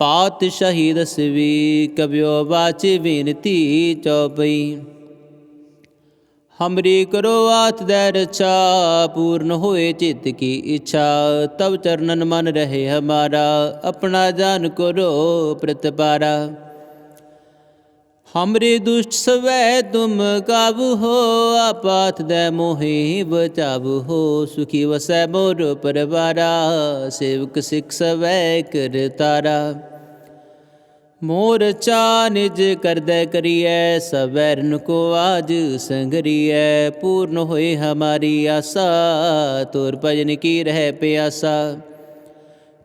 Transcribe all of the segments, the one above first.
ਪਾਤਸ਼ਾਹੀ ਸ਼ਹੀਦ ਸਵੀ ਕਬਿਓ ਬਾਚੇ ਬੇਨਤੀ ਚਉਪਈ ਹਮਰੀ ਕਰੋ ਆਤ ਦੈ ਰਛਾ, ਪੂਰਨ ਹੋਏ ਚਿਤ ਕੀ ਇੱਛਾ। ਤਬ ਚਰਨਨ ਮਨ ਰਹੇ ਹਮਾਰਾ, ਆਪਣਾ ਜਾਨ ਕਰੋ ਪ੍ਰਤਪਾਰਾ। ਹਮਰੇ ਦੁਸ਼ਟ ਸਵੈ ਤੁਮ ਕਾਬੂ ਹੋ ਆਪਾਤ ਦੈ ਮੋਹਿ ਬਚਾਬੂ ਹੋ ਸੁਖੀ ਵਸੈ ਮੋਰ ਪਰਵਾਰਾ ਸੇਵਕ ਸਿਖ ਸਵੈ ਕਰ ਤਾਰਾ ਮੋਰ ਚਾ ਨਿਜ ਕਰਦੈ ਕਰੀਐ ਸਵੈਰਨ ਕੋ ਆਜ ਸੰਗਰੀਐ ਪੂਰਨ ਹੋਏ ਹਮਾਰੀ ਆਸਾ ਤੋਰ ਭਜਨ ਕੀ ਰਹਿ ਪਿਆਸਾ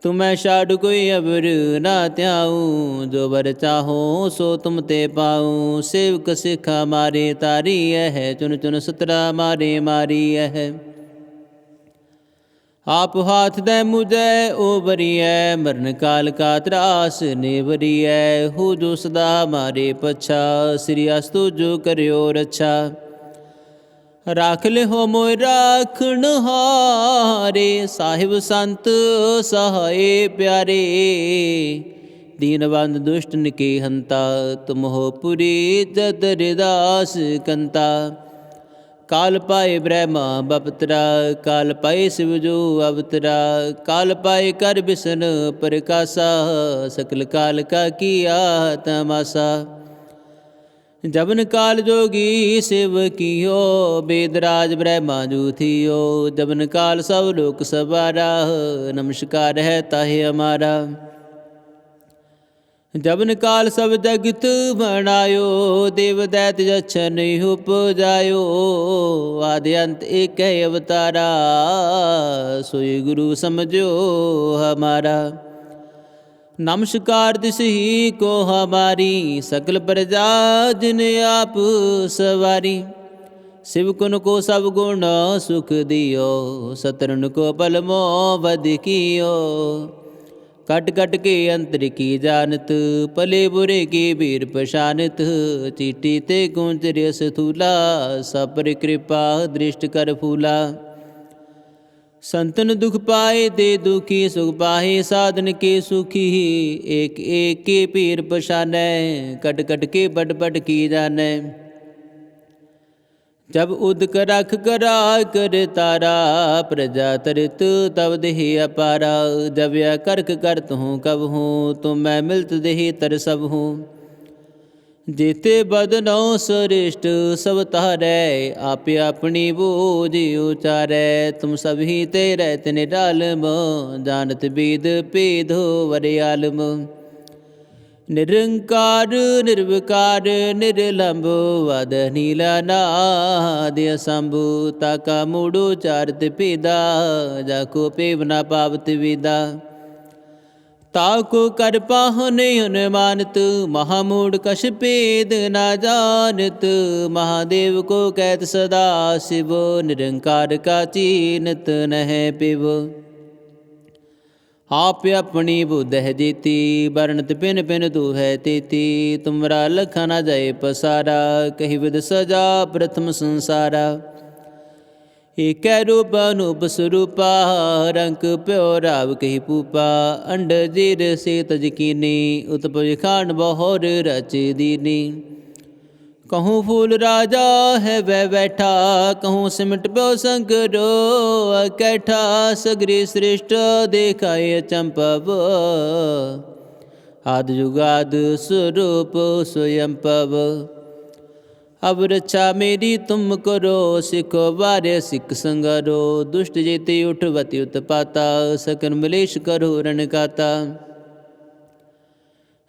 ਤੁਮੈ ਛਾੜ ਕੋਈ ਅਬਰ ਨਾ ਧਿਆਉ, ਜੋ ਵਰ ਚਾਹੋ ਸੋ ਤੁਮ ਤੇ ਪਾਉ। ਸੇਵਕ ਸਿਖਾ ਮਾਰੇ ਤਾਰੀ ਹੈ ਚੁਨ ਚੁਨ ਸਤਰਾ ਮਾਰੇ ਮਾਰੀ ਹੈ ਆਪ ਹਾਥ ਦੇ ਮੁਜੈ ਓ ਬਰੀਐ ਮਰਨ ਕਾਲ ਕਾ ਤਰਾਸ ਨੇ ਬਰੀਐ ਹੋ ਜੋ ਸਦਾ ਮਾਰੇ ਪਛਾ, ਸ੍ਰੀ ਅਸਤੁ ਜੋ ਕਰਿਓ ਰੱਛਾ। ਰਾਖ ਲੈ ਹੋ ਮੋਇ ਰਾਖਣ ਹਾਰੇ, ਸਾਹਿਬ ਸੰਤ ਸਹਾਏ ਪਿਆਰੇ। ਦੀਨਵੰਦ ਦੁਸ਼ਟ ਨਿਕੇ ਹੰਤਾ ਤੁਮ ਹੋ ਪੁਰੀ ਜਦ ਰਿਦਾਸ ਕੰਤਾ। ਕਾਲ ਪਾਏ ਬ੍ਰਹਮਾ ਬਪਤਰਾ, ਕਾਲ ਪਾਏ ਸਿਵ ਜੋ ਅਵਤਰਾ। ਕਾਲ ਪਾਏ ਕਰ ਬਿਸਨ ਪ੍ਰਕਾਸ਼ਾ, ਸਕਲ ਕਾਲ ਕਾ ਕੀਆ ਤਮਾਸਾ ਜਬਨ ਕਾਲ ਜੋਗੀ ਸਿਵ ਕੀਓ, ਬੇਦਰਾਜ ਬ੍ਰਹਮਾ ਜੂ ਥੀਓ ਜਬਨ ਕਾਲ ਸਭ ਲੋਕ ਸਵਾਰਾ ਨਮਸਕਾਰ ਹੈ ਤਾਹੇ ਹਮਾਰਾ ਜਬਨ ਕਾਲ ਸਭ ਜਗਤ ਬਣਾਇਓ, ਦੇਵ ਦੈਤ ਜਛਨ ਉਪਜਾਇਓ। ਆਦਿ ਅੰਤ ਏਕ ਹੈ ਅਵਤਾਰਾ, ਸੋਈ ਗੁਰੂ ਸਮਝੋ ਹਮਾਰਾ। ਨਮਸਕਾਰ ਦਿਸ ਹੀ ਕੋ ਹਮਾਰੀ ਸਕਲ ਪ੍ਰਜਾ ਜਿਨ ਆਪ ਸਵਾਰੀ। ਸਿਵ ਕੋ ਸਭ ਗੁਣ ਸੁਖ ਦਿਓ ਸਤਰਨ ਕੋ ਪਲ ਮੋ ਕੀਓ ਕਟ ਕਟ ਕੇ ਅੰਤਰ ਕੀ ਜਾਣਤ, ਭਲੇ ਬੁਰੇ ਕੀ ਵੀਰ ਪਛਾਨਤ, ਚੀਟੀ ਤੇ ਗੁੰਜਰਿ ਸਥੂਲਾ ਸਪਰ ਕਿਰਪਾ ਦ੍ਰਿਸ਼ਟ ਕਰ ਫੂਲਾ। ਸੰਤਨ ਦੁਖ ਪਾਏ ਦੇ ਦੁਖੀ ਸੁਖ ਪਾਏ ਸਾਧਨ ਕੇ ਸੁਖੀ ਏਕ ਏਕ ਕੇ ਪੀਰ ਪਛਾਨੈ, ਕਟ ਕਟ ਕੇ ਬਟ ਬਟ ਕੀ ਜਾਣੈ। ਜਬ ਉਦਕ ਰਖ ਕਰਾ ਕਰ ਤਾਰਾ, ਪ੍ਰਜਾ ਤਰਿਤ ਤਬ ਦੇਹ ਅਪਾਰਾ ਜਬ ਯ ਕਰਕ ਕਰਤ ਹੂੰ ਕਬ ਹੂੰ, ਤੁਮ ਮੈਂ ਮਿਲਤ ਦੇਹ ਤਰ ਸਭ ਹੂੰ। ਜੀਤੇ ਬਦਨੋ ਸ੍ਰਿਸ਼ਟ, ਸਭ ਤਾਰੈ ਆਪੇ ਆਪਣੀ ਬੂਝ ਉਚਾਰੈ। ਤੁਮ ਸਭ ਤੇ ਰਹਿਤ ਨਿਰਾਲਮ ਜਾਣਤ ਬੀਦ ਪੀਧੋ ਵਰਿ ਨਿਰੰਕਾਰ, ਨਿਰਵਿਕਾਰ ਨਿਰਲੰਭ ਵਦ ਨੀਲਾ ਨਾਦ ਅਸੰਭੂ ਤਾਕਾ ਮੂੜੋ ਚਾਰਤ ਪੀਦਾ ਜਾ ਕੋ ਪੇਵਨਾ ਪਾਵਤ ਵਿਦਾ। ਤਾਕੋ ਕਰ ਪਾਹਨੇ ਅਨੁਮਾਨਤ, ਮਹਾਮੂੜ ਕਛ ਭੇਦ ਨਾ ਜਾਣਤ। ਮਹਾਦੇਵ ਕੋ ਕਹਿਤ ਸਦਾ ਸਿਵ, ਨਿਰੰਕਾਰ ਕਾ ਚੀਨਤ ਨਹਿ ਪਿਵ। ਆਪ ਆਪਣੀ ਬੁੱਧ ਹੈ ਜੀਤੀ, ਵਰਣਤ ਪਿਨ ਪਿਨ ਤੂ ਹੈ ਤੇਤੀ। ਤੁਮਰਾ ਲਖਾ ਨਾ ਜਾਏ ਪਸਾਰਾ, ਕਹੀ ਵਿਦ ਸਜਾ ਪ੍ਰਥਮ ਸੰਸਾਰਾ। ਏਕੈ ਰੂਪ ਅਨੂਪ ਸਰੂਪਾ ਰੰਗ ਪਿਓ ਰਾਵ ਕਹੀ ਪੂਪਾ ਅੰਡ ਜੀਰ ਸੇ ਤਜ ਕੀਨੀ, ਉਤਪਜ ਖਾਨ ਬਹੋਰ ਰਚ ਦੀਨੀ। ਕਹੂੰ ਫੂਲ ਰਾਜਾ ਹੈ ਵੈ ਬੈਠਾ, ਕਹੂੰ ਸਿਮਟ ਪਿਓ ਸੰਗਰੋ ਕੈਠਾ ਸਗਰੀ ਸ੍ਰਿਸ਼ਟ ਦੇਖਾਏ ਚੰਪਵ। ਆਦ ਜੁਗਾਦ ਸਰੂਪ ਸੋਯੰ ਪਵ ਅਬ ਰਛਾ ਮੇਰੀ, ਤੁਮ ਕਰੋ ਸਿਖੋ ਬਾਰੇ ਸਿੱਖ ਸੰਗਰੋ। ਦੁਸ਼ਟ ਜੇਤੇ ਉਠਵਤੀ ਉਤਪਾਤਾ ਸਕਨ ਮਲੇਸ਼ ਕਰੋ ਰਣ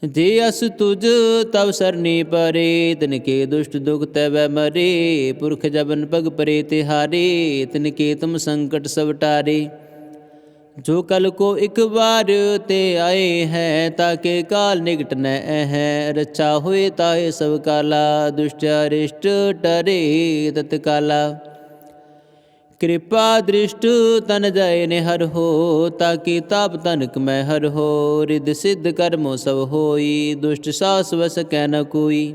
ਜੇ ਅਸ ਤੁਜ ਤਵ ਸਰਨੀ ਪਰੇ ਤਿਨ ਕੇ ਦੁਸ਼ਟ ਦੁਖ ਤਵੈ ਮਰੇ। ਪੁਰਖ ਜਬਨ ਪਗ ਪਰੇ ਤਿਹਾਰੇ ਤਿਨ ਕੇ ਤੁਮ ਸੰਕਟ ਸਵਟਾਰੇ ਜੋ ਕਲ ਕੋ ਇਕ ਵਾਰ ਤੇ ਆਏ ਹੈ ਤਾਕੇ ਕਾਲ ਨਿਕਟ ਨ ਹੈ ਰਚਾ ਹੋਏ ਤਾਏ ਸਭ ਕਾਲਾ ਦੁਸ਼ਟ ਅਰਿਸ਼ਟ ਟਰੇ ਤਤ ਕਾਲਾ ਕਿਰਪਾ ਦ੍ਰਿਸ਼ਟ ਤਨ ਜਾਏ ਨੇ ਹਰ ਹੋ ਤਾਕੀ ਤਾਪ ਤਨਕ ਮੈਂ ਹਰ ਹੋ। ਰਿਦ ਸਿੱਧ ਕਰਮੋ ਸਭ ਹੋਈ, ਦੁਸ਼ਟ ਸਾਸ ਵਸ ਕੈ ਨ ਕੋਈ।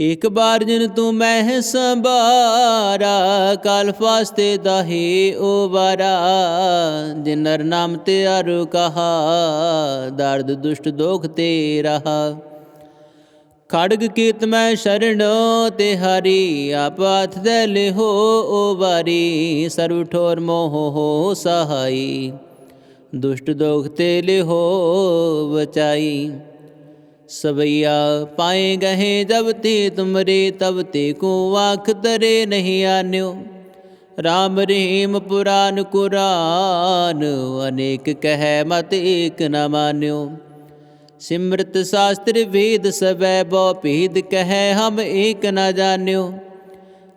ਇਕ ਬਾਰ ਜਿਨ ਤੂੰ ਮੈਂ ਸੰਭਾਰਾ, ਕਾਲ ਫਾਸਤੇ ਦਾਹੀ ਉਬਾਰਾ ਜਿਨ ਨਰ ਨਾਮ ਤੇ ਅਰ ਕਹਾ, ਦਰਦ ਦੁਸ਼ਟ ਦੋਖ ਤੇ ਰਹਾ। ਖੜਗ ਕੀਤ ਮੈਂ ਸ਼ਰਣੋ ਤੇ ਹਰੀ ਆਪਾਥ ਦੇ ਲਿਹੋ ਓ ਵਾਰੀ ਸਰਵ ਠੋਰ ਮੋਹ ਹੋ ਸਹਾਈ, ਦੁਸ਼ਟ ਦੋਖ ਤੇ ਲਿਹੋ ਬਚਾਈ। ਸਵਈਆ ਪਾਏ ਗਹੇ ਜਬ ਤੇ ਤੁਮਰੇ, ਤਬ ਤੇ ਕੋ ਆਖ ਤਰੇ ਨਹੀਂ ਆਨਿਓ। ਰਾਮ ਰਹੀਮ ਪੁਰਾਨ ਕੁਰਾਨ, ਅਨੇਕ ਕਹਿ ਮਤ ਏਕ ਨ ਮਾਨਿਓ। ਸਿਮਰਤ ਸ਼ਾਸਤਰ ਵੇਦ ਸਵੈ ਬੋ ਭੇਦ ਕਹੈ ਹਮ ਏਕ ਨ ਜਾਣਿਓ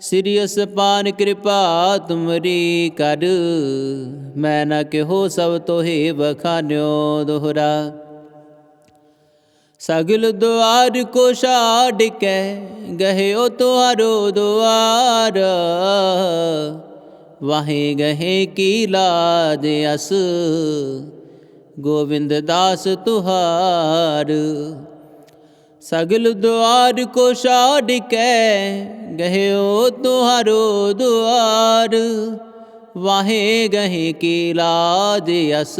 ਸਿਰਿਯਸ ਪਾਨ ਕਿਰਪਾ ਤੁਮਰੀ ਕਰ, ਮੈਂ ਨ ਕਿਹੋ ਸਭ ਤੋਹੇ ਬਖਾਨਿਓ ਦੋਹਰਾ। ਸਗਲ ਦੁਆਰ ਕੋ ਛਾੜ ਕੇ ਗਹਿਓ ਤੁਹਾਰੋ ਦੁਆਰ। ਵਾਹੇ ਗਹੇ ਕੀ ਲਾਜ ਅਸ। ਗੋਬਿੰਦ ਦਾਸ ਤੁਹਾਰ। ਸਗਲ ਦੁਆਰ ਕੋ ਛਾੜ ਕੇ ਗਹਿਓ ਤੁਹਾਰੋ ਦੁਆਰ। ਵਾਹੇ ਗਹੇ ਕੀ ਲਾਜ ਅਸ।